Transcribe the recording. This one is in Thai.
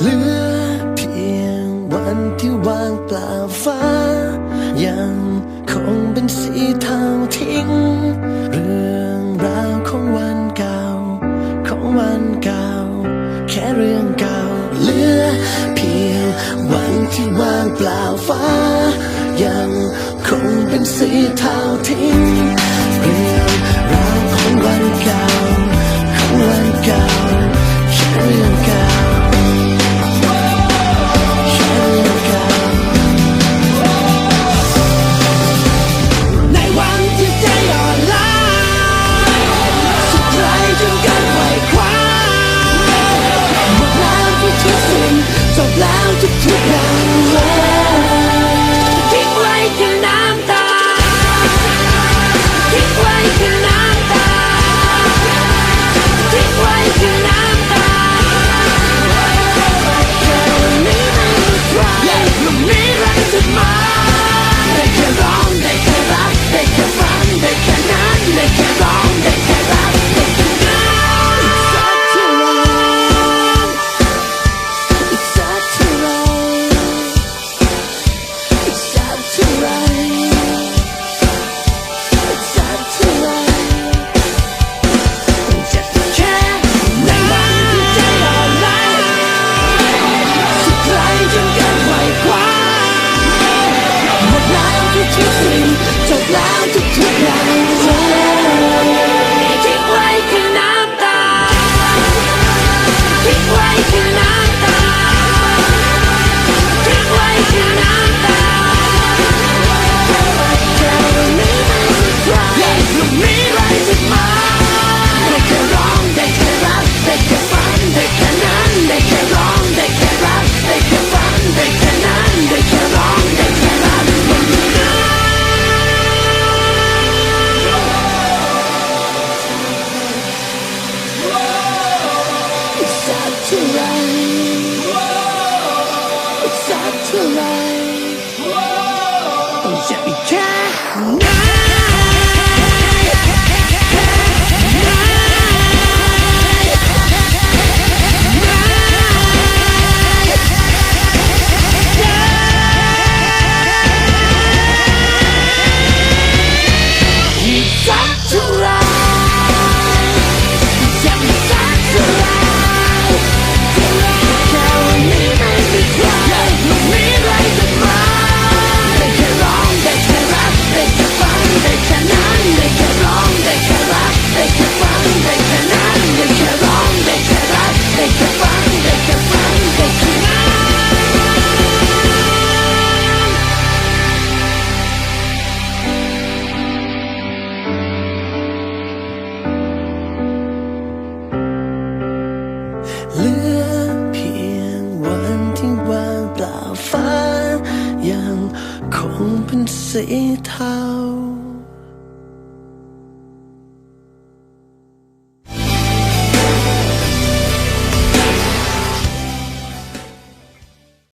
เหลือเพียงวันที่วางเปล่าฟ้า ยังคงเป็นสีเทาทิ้ง เรื่องราวของวันเก่า ของวันเก่า แค่เรื่องเก่าเหลือเพียงวันที่วางเปล่าฟ้า ยังคงเป็นสีเทาทิ้งเรื่องราว to life. Oh, yet we can't. ยังคงเป็นสีเทา